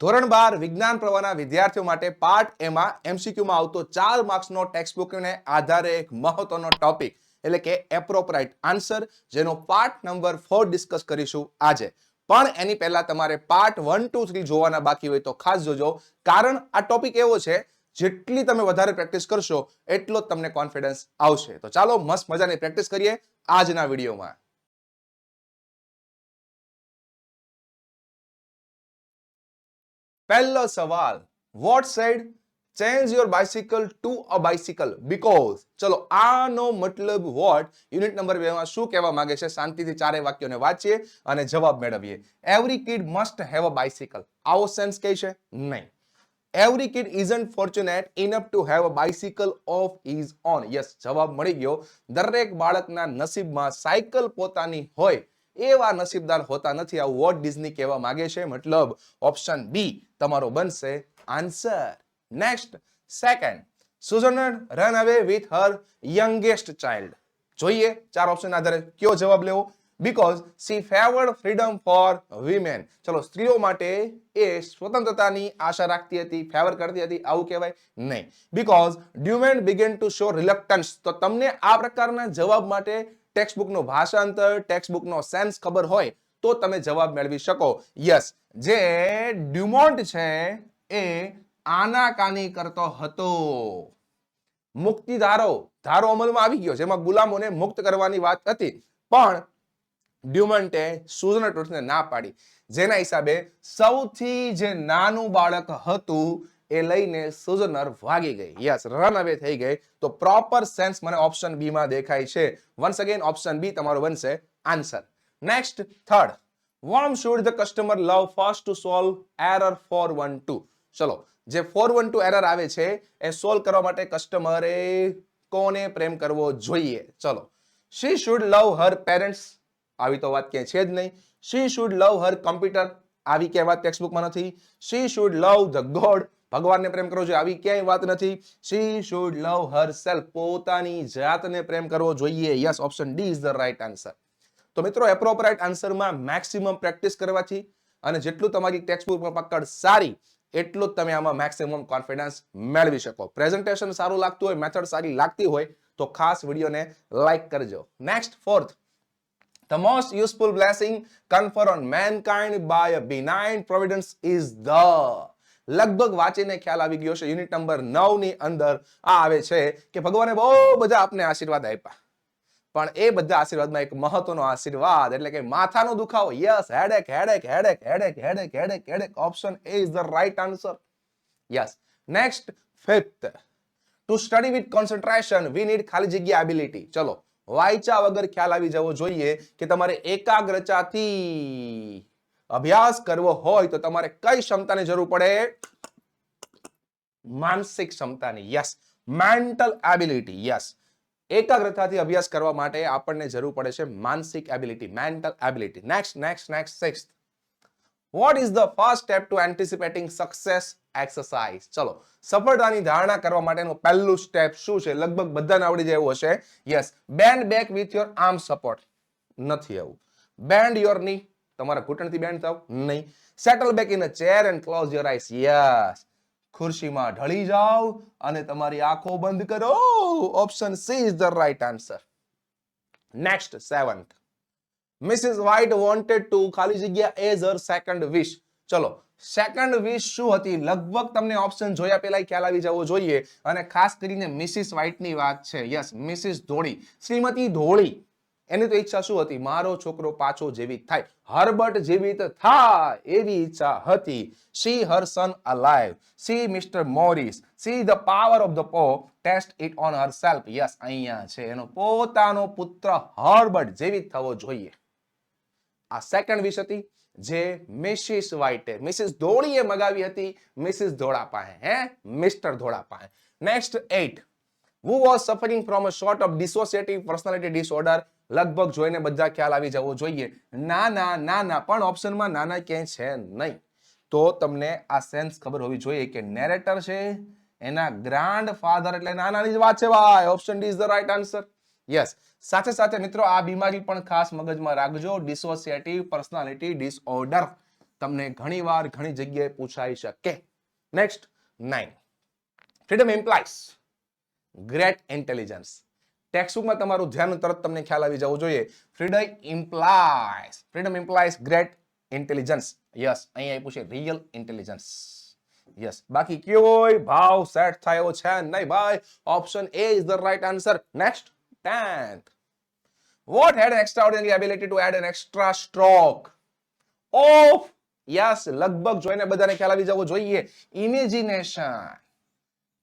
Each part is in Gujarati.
ધોરણ બાર વિજ્ઞાન પ્રવાહના વિદ્યાર્થીઓ માટે પાર્ટ એમાં એમસીક્યુમાં આવતો ચાર માર્ક્સનો ટેક્સ્ટ બુકને આધારે એક મહત્વનો ટોપિક એટલે કે એપ્રોપરાઇટ આન્સર જેનો પાર્ટ નંબર ફોર ડિસ્કસ કરીશું આજે. પણ એની પહેલા તમારે પાર્ટ વન ટુ થ્રી જોવાના બાકી હોય તો ખાસ જોજો, કારણ આ ટોપિક એવો છે, જેટલી તમે વધારે પ્રેક્ટિસ કરશો, એટલો જ તમને કોન્ફિડન્સ આવશે. તો ચાલો મસ્ત મજાની પ્રેક્ટિસ કરીએ આજના વિડીયોમાં. પહેલો સવાલ what said change your bicycle to a bicycle because ચલો, આનો મતલબ વોટ યુનિટ નંબર બે માં શું કહેવા માંગે છે? શાંતિથી ચારે વાક્યોને વાંચીએ અને જવાબ મેળવીએ. Every kid must have a bicycle આવો સેન્સ કહે છે? નહીં. Every kid isn't fortunate enough to have a bicycle of is on yes જવાબ મળી ગયો. દરેક બાળકના નસીબમાં સાયકલ પોતાની હોય એવા નસીબદાર હોતા નથી. આ વોટ ડિઝની કહેવા માંગે છે. મતલબ ઓપ્શન બી તમારો બનશે. Answer next second Sojourner run away with her youngest child જોઈએ ચાર ઓપ્શન આધારે કયો જવાબ લેવો? Because she favoured freedom for women ચલો, સ્ત્રીઓ માટે એ સ્વતંત્રતાની આશા રાખતી હતી ફેવર કરતી હતી, આવું કહેવાય નહીં. Because the men began to show reluctance તો તમને આ પ્રકારના જવાબ માટે ટેક્સ્ટ બુકનો ભાષાંતર ટેક્સ્ટ બુકનો સેન્સ ખબર હોય તો તમે જવાબ મેળવી શકો. યસ જે ડ્યુમોન્ટ છે, એ આનાકાની કરતો હતો. મુક્તિ ધારો ધારો અમલમાં આવી ગયો, જેમાં ગુલામોને મુક્ત કરવાની વાત હતી. પણ ડ્યુમન્ટે સુઝન ટોટ્સને ના પાડી. જેના હિસાબે સૌથી જે નાનું બાળક હતું એ લઈને સુઝનર ભાગી ગઈ. યસ રન અવે થઈ ગઈ. તો પ્રોપર સેન્સ મને ઓપ્શન બી માં દેખાય છે. વન્સ અગેન ઓપ્શન બી તમારો બનશે answer next third whom should the customer love first to solve error for one two ચલો, જે ફોર વન ટુ એરર આવે છે, એ સોલ્વ કરવા માટે કસ્ટમરે કોને પ્રેમ કરવો જોઈએ? ચલો she should love her parents આવી તો વાત ક્યાંય છે જ નહીં. She should love her computer આવી ક્યાંય વાત ટેક્સ્ટ નથી. She should love the god ભગવાનને પ્રેમ કરવો જોઈએ. આવી ક્યાંય વાત નથી. She should love herself પોતાની જાતને પ્રેમ કરવો જોઈએ. Yes option D is the right answer તો મિત્રો એપ્રોપરાઇટ આન્સરમાં મેક્સિમમ પ્રેક્ટિસ કરવાથી અને જેટલું તમારી ટેક્સ્ટ બુકમાં પકડ સારી, એટલું તમે આમાં મેક્સિમમ કોન્ફિડન્સ મેળવી શકો. પ્રેઝન્ટેશન સારું લાગતું હોય મેથડ સારી લાગતી હોય, તો ખાસ વિડીયોને લાઈક કરજો. Next fourth The most useful blessing conferred on mankind by a benign providence is the લગભગ વાંચીને ખ્યાલ આવી ગયો છે. યુનિટ નંબર નવની અંદર આ આવે છે કે ભગવાને બહુ બધા આપને આશીર્વાદ આપ્યા. પણ એ બધા આશીર્વાદમાં એક મહત્વનો આશીર્વાદ એટલે કે માથાનો દુખાવો. Yes headache headache headache headache headache headache headache option A is the right answer yes next fifth to study with concentration we need ખાલી જગ્યા એબિલિટી ચલો વાંચા વગર ખ્યાલ આવી જવો જોઈએ કે તમારે એકાગ્રતાથી અભ્યાસ કરવો હોય તો તમારે કઈ ક્ષમતાની જરૂર પડે? માનસિક ક્ષમતાની યસ મેન્ટલ એબિલિટી યસ એકાગ્રતાથી અભ્યાસ કરવા માટે આપણને જરૂર પડે છે માનસિક ability mental ability next next next sixth what is the first step to anticipating success exercise ચલો, સફળતાની ધારણા કરવા માટેનું પહેલું સ્ટેપ શું છે? લગભગ બધાને આવડી જાય એવું હશે. Yes bend back with your arm support નથી એવું બેન્ડ યોરની તમારા ઘૂંટણથી બેન્ડ થાવ? નહીં. Settle back in a chair and close your eyes yes ખુરશીમાં ઢળી જાઓ અને તમારી આંખો બંધ કરો. Option C is the right answer next seventh Mrs White wanted to ખાલી જગ્યા એઝ હર સેકન્ડ વિશ ચલો સેકન્ડ વિશ શું હતી? લગભગ તમને ઓપ્શન જોયા પહેલા ખ્યાલ આવી જવો જોઈએ. અને ખાસ કરીને મિસિસ વ્હાઇટની વાત છે. યસ મિસિસ ધોળી શ્રીમતી ધોળી એની તો ઈચ્છા શું હતી? મારો છોકરો પાછો જીવિત થાય. હર્બર્ટ જીવિત થાય એવી ઈચ્છા હતી. See her son alive see mister Morris see the power of the paw test it on herself yes અહીંયા છે. એનો પોતાનો પુત્ર હર્બર્ટ જીવિત થવો જોઈએ. આ સેકન્ડ વિશ હતી, જે મિસિસ વાઇટે મિસિસ ધોળીએ મગાવી હતી, મિસિસ ધોળા પાસે હે? મિસ્ટર ધોળા પાસે next eight who was suffering from a short of dissociative personality disorder? લગભગ જોઈને બધા ખ્યાલ આવી જવો જોઈએ. ના ના ના ના, પણ ઓપ્શનમાં નાના ક્યાંય છે નહીં. તો તમને આ સેન્સ ખબર હોવી જોઈએ કે નેરેટર છે, એના ગ્રાન્ડ ફાધર એટલે નાનાની જ વાત છે ભાઈ. Option D is the right answer yes સાથે સાથે મિત્રો, આ બીમારી પણ ખાસ મગજમાં રાખજો. ડિસોસિએટિવ પર્સનાલિટી ડિસઓર્ડર તમને ઘણીવાર ઘણી જગ્યાએ પૂછાઈ શકે. Next nine freedom implies great intelligence ટેક્સ્ટબુકમાં તમારું ધ્યાન તરત તમને ખ્યાલ આવી જવું જોઈએ. Freedom implies freedom implies great intelligence yes અહીં આપ્યું છે રિયલ ઇન્ટેલિજન્સ યસ બાકી કયોય ભાવ સેટ થાય એવો છે નહીં ભાઈ? Option A is the right answer next tenth what had an extraordinary ability to add an extra stroke? Of, yes, લગભગ જોઈને બધાને ખ્યાલ આવી જવો જોઈએ. ઇમેજિનેશન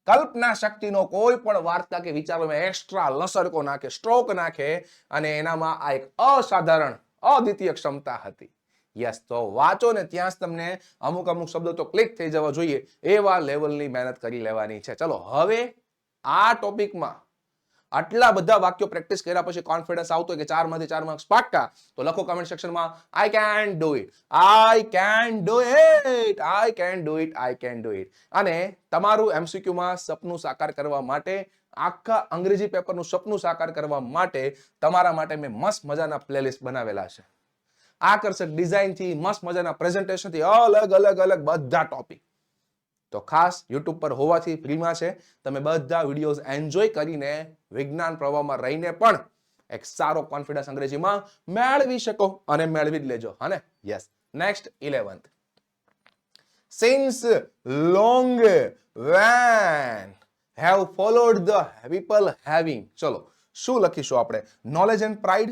કલ્પના શક્તિનો કોઈ પણ વાર્તા કે વિચારોમાં એક્સ્ટ્રા લસરકો નાખે સ્ટ્રોક નાખે અને એનામાં આ એક અસાધારણ, અદ્વિતીય ક્ષમતા હતી. યસ તો વાંચો ને ત્યાં જ તમને અમુક અમુક શબ્દો તો ક્લિક થઈ જવા જોઈએ, એવા લેવલની મહેનત કરી લેવાની છે. ચલો, હવે આ ટોપિકમાં આટલા બધા વાક્યો પ્રેક્ટિસ કર્યા પછી કોન્ફિડન્સ આવતો કે ચારમાંથી ચાર માર્ક્સ પાક્કા, તો લખો કમેન્ટ સેક્શનમાં I can do it I can do it I can do it I can do it અને તમારું એમસીક્યુમાં સપનું સાકાર કરવા માટે, આખા અંગ્રેજી પેપરનું સપનું સાકાર કરવા માટે તમારા માટે મેં મસ્ત મજાના પ્લેલિસ્ટ બનાવેલા છે. આકર્ષક ડિઝાઇનથી મસ્ત મજાના પ્રેઝન્ટેશનથી અલગ અલગ અલગ બધા ટોપિક તો ખાસ યુટ્યુબ પર હોવાથી ફ્રીમાં છે. તમે બધા વિડીયોઝ એન્જોય કરીને વિજ્ઞાન પ્રવાહમાં રહીને પણ એક સારો કોન્ફિડન્સ અંગ્રેજીમાં મેળવી શકો અને મેળવી જ લેજો. હા ને? Yes next eleventh since long when have followed the people having ચલો, શું લખીશું આપણે? Knowledge and pride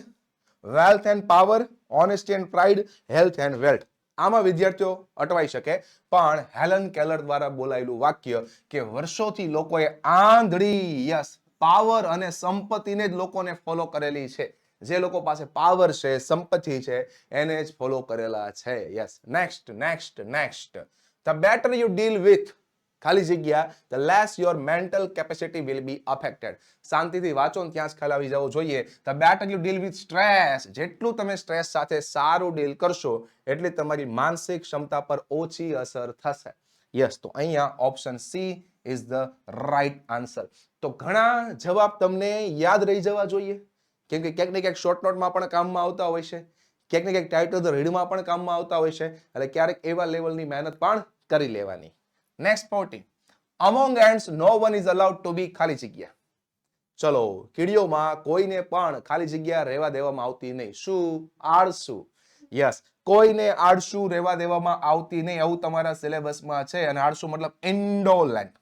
wealth and power honesty and pride health and wealth આમાં વિદ્યાર્થીઓ અટવાઈ શકે. પણ હેલન કેલર દ્વારા બોલાયેલું વાક્ય કે વર્ષોથી લોકોએ આંધળી, યસ, પાવર અને સંપત્તિને જ લોકોને ફોલો કરેલી છે. જે લોકો પાસે પાવર છે, સંપત્તિ છે, એને જ ફોલો કરેલા છે. Yes next next next the better you deal with ખાલી જગ્યા the less your mental capacity will be affected શાંતિથી વાંચો ને ત્યાં જ ખ્યાલ આવી જવો જોઈએ. The better you deal with stress જેટલું તમે સ્ટ્રેસ સાથે સારું ડીલ કરશો, એટલી તમારી માનસિક ક્ષમતા પર ઓછી અસર થશે. યસ તો અહીંયા option C is the right answer તો ઘણા જવાબ તમને યાદ રહી જવા જોઈએ. કેમ કે ક્યાંક ને ક્યાંક શોર્ટ નોટમાં પણ કામમાં આવતા હોય છે. ક્યાંક ને ક્યાંક ટાઇટલ રીડમાં પણ કામમાં આવતા હોય છે. એટલે ક્યારેક એવા લેવલની મહેનત પણ કરી લેવાની. Next forty among ends no one is allowed to be ખાલી જગ્યા. ચલો, કીડીઓમાં કોઈને પણ ખાલી જગ્યા રહેવા દેવામાં આવતી નહીં. શું? આળસુ. યસ કોઈને આળસુ રહેવા દેવામાં આવતી નહીં એવું તમારા સિલેબસમાં છે અને આળસુ મતલબ ઇન્ડોલેન્ટ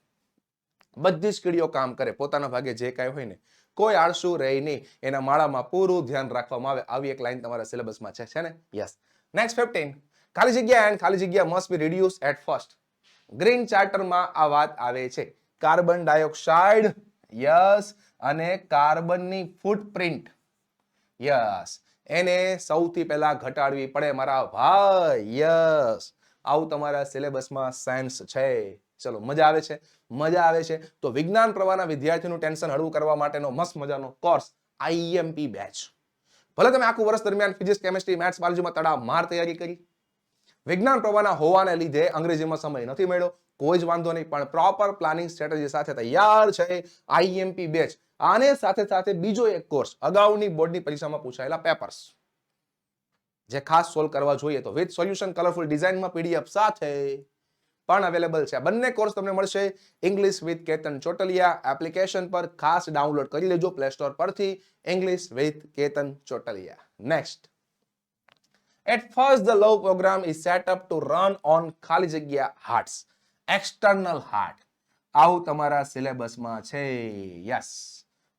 બધી જ કીડીઓ કામ કરે, પોતાના ભાગે જે કાંઈ હોય ને, કોઈ આળસુ રહે નહીં. એના માળામાં પૂરું ધ્યાન રાખવામાં આવે આવી એક લાઈન તમારા સિલેબસમાં છે છે ને? યસ નેક્સ્ટ ફિફ્ટીન ખાલી જગ્યા એન્ડ ખાલી જગ્યા must be reduce at first green ચાર્ટરમાં આ વાત આવે છે. કાર્બન ડાયોક્સાઇડ, યસ, અને કાર્બનની ફૂટપ્રિન્ટ યસ. એને સૌથી પહેલા ઘટાડવી પડે મારા ભાઈ. યસ. આવું તમારા સિલેબસમાં સાયન્સ છે. ચલો, મજા આવે છે? મજા આવે છે? તો વિજ્ઞાન પ્રવાહના વિદ્યાર્થીનું ટેન્શન હળવું કરવા માટેનો મસ્ત મજાનો કોર્સ આઈએમપી બેચ. ભલે તમે આખું વર્ષ દરમિયાન ફિઝિક્સ, કેમિસ્ટ્રી, મેથ્સ બાયોલોજીમાં તડા માર તૈયારી કરી વિજ્ઞાન પ્રવાહના હોવાને લીધે અંગ્રેજીમાં સમય નથી મળ્યો. કોઈ જ વાંધો નહીં, પણ પ્રોપર પ્લાનિંગ સ્ટ્રેટેજી સાથે તૈયાર છે આઈએમપી બેચ આને સાથે સાથે બીજો એક કોર્સ અગાઉની બોર્ડની પરીક્ષામાં પૂછાયેલા પેપર્સ જે ખાસ સોલ્વ કરવા જોઈએ તો વિથ સોલ્યુશન કલરફુલ ડિઝાઇનમાં પીડીએફ સાથે પણ અવેલેબલ છે. બંને કોર્સ તમને મળશે English with Ketan Chotaliya. Application પર ખાસ ડાઉનલોડ કરી લેજો પ્લે સ્ટોર પરથી English with Ketan Chotaliya. Next At first, the love program is set up to run on ખાલી જગ્યા hearts, external heart. આવું તમારા સિલેબસમાં છે. યસ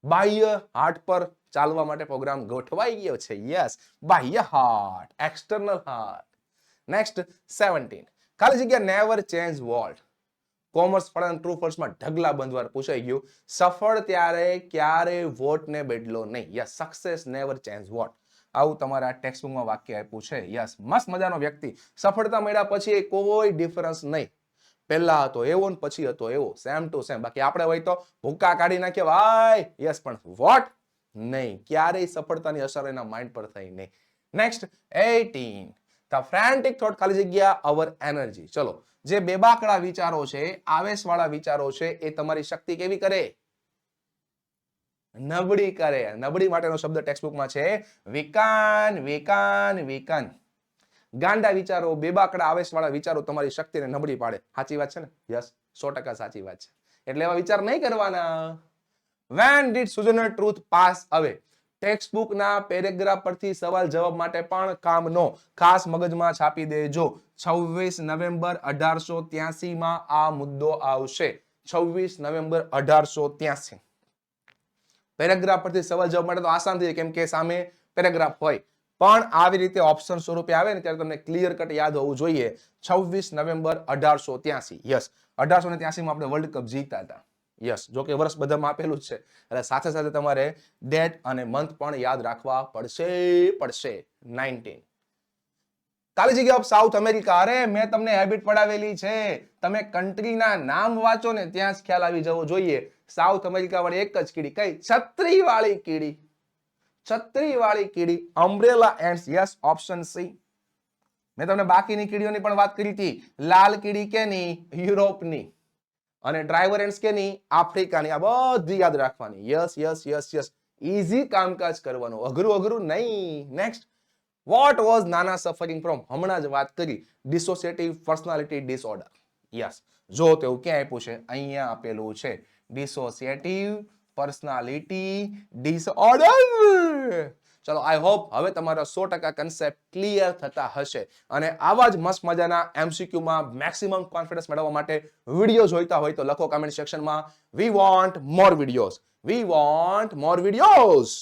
બાહ્ય હાર્ટ પર ચાલવા માટે પ્રોગ્રામ ગોઠવાઈ ગયો છે. યસ બાહ્ય heart external heart next seventeen ખાલી જગ્યા નેવર ચેન્જ વોલ્ટ કોમર્સ ફળ ટ્રુ ફોલ્સમાં ઢગલા બંધવાર પૂછાઈ ગયું. સફળ ત્યારે ક્યારે વોટને બદલો નહીં. Yes success never change what આવું તમારા ટેક્સ્ટબુકમાં વાક્ય આપ્યું છે. યસ મસ્ત મજાનો વ્યક્તિ. સફળતા મળ્યા પછી કોઈ ડિફરન્સ નહીં. પહેલા હતો એવો ને પછી હતો એવો. સેમ ટુ સેમ બાકી આપણે હોય તો ભૂકા કાઢી નાખીએ. ભાઈ યસ પણ વોટ નહીં. ક્યારેય સફળતાની અસર એના માઇન્ડ પર થઈ નહીં. Next eighteen the frantic thought ખાલી જગ્યા અવર એનર્જી ચલો, જે બેબાકડા વિચારો છે, આવેશવાળા વિચારો છે, એ તમારી શક્તિ કેવી કરે? નબળી કરે. નબળી માટેનો શબ્દ ટેક્સ્ટબુકમાં છે, વિકાન વિકાન વિકાન. ગાંડા વિચારો, બેબાકડા આવેશવાળા વિચારો તમારી શક્તિને નબળી પાડે. સાચી વાત છે ને? યસ, સો ટકા સાચી વાત છે. એટલે એવા વિચાર નહીં કરવાના. When did Sojourner Truth pass away ટેક્સ્ટબુકના paragraph પરથી સવાલ જવાબ માટે પણ કામનો ખાસ મગજમાં છાપી દેજો. છવ્વીસ નવેમ્બર અઢારસો ત્યાસી માં આ મુદ્દો આવશે. છવ્વીસ નવેમ્બર અઢારસો ત્યાસી પેરેગ્રાફ પરથી સવાલ જવાબ માટે તો આસાન થઈ જાય, કેમ કે સામે પેરેગ્રાફ હોય. પણ આવી રીતે ઓપ્શન સ્વરૂપે આવે ને, ત્યારે તમને ક્લિયર કટ યાદ હોવું જોઈએ. છવ્વીસ નવેમ્બર અઢારસો ત્યાસી. યસ અઢારસો ને ત્યાસીમાં આપણે વર્લ્ડ કપ જીતા હતા. યસ જો કે વર્ષ બધામાં આપેલું જ છે. એટલે સાથે સાથે તમારે ડેટ અને મંથ પણ યાદ રાખવા પડશે પડશે. નાઇન્ટીન કાલી જગ્યા સાઉથ અમેરિકા અરે, મેં તમને હેબિટ પડાવેલી છે. તમે કન્ટ્રીના નામ વાંચો ને, ત્યાં જ ખ્યાલ આવી જવો જોઈએ. સાઉથ અમેરિકા વાળી એક જ કીડી. કઈ? છત્રી વાળી કીડી. છત્રી વાળી કીડી. Umbrella and yes option C મેં તમને બાકીની કીડીઓની પણ વાત કરી હતી. લાલ કીડી કેની યુરોપની. અને ડ્રાઈવર એન્ડ્સ કેની આફ્રિકાની. આ બધી યાદ રાખવાની. Yes yes yes yes easy કામકાજ કરવાનું. અઘરું અઘરું નહીં. Next what was Nana suffering from હમણાં જ વાત કરી. ડિસોસિએટિવ પર્સનાલિટી ડિસઓર્ડર યસ જો તેવું ક્યાં આપ્યું છે અહીંયા આપેલું છે. ડિસોસિએટિવ પર્સનાલિટી ડિસઓર્ડર ચલો આઈ હોપ હવે તમારો સો ટકા કન્સેપ્ટ ક્લિયર થતા હશે. અને આવા જ મસ્ત મજાના એમસીક્યુમાં મેક્સિમમ કોન્ફિડન્સ મેળવવા માટે વીડિયો જોઈતા હોય તો લખો કમેન્ટ સેક્શનમાં we want more videos we want more videos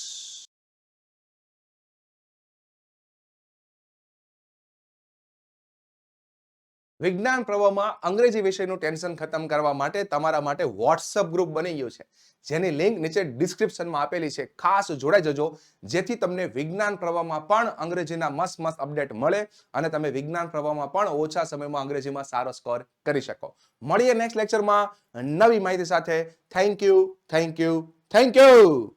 વિજ્ઞાન પ્રવાહમાં અંગ્રેજી વિષયનું ટેન્શન ખતમ કરવા માટે તમારા માટે વોટ્સઅપ ગ્રુપ બની ગયું છે. જેની લિંક નીચે ડિસ્ક્રિપ્શનમાં આપેલી છે. ખાસ જોડાઈ જજો. જેથી તમને વિજ્ઞાન પ્રવાહમાં પણ અંગ્રેજીના મસ્ત મસ્ત અપડેટ મળે અને તમે વિજ્ઞાન પ્રવાહમાં પણ ઓછા સમયમાં અંગ્રેજીમાં સારો સ્કોર કરી શકો. મળીએ નેક્સ્ટ લેક્ચરમાં નવી માહિતી સાથે. Thank you thank you thank you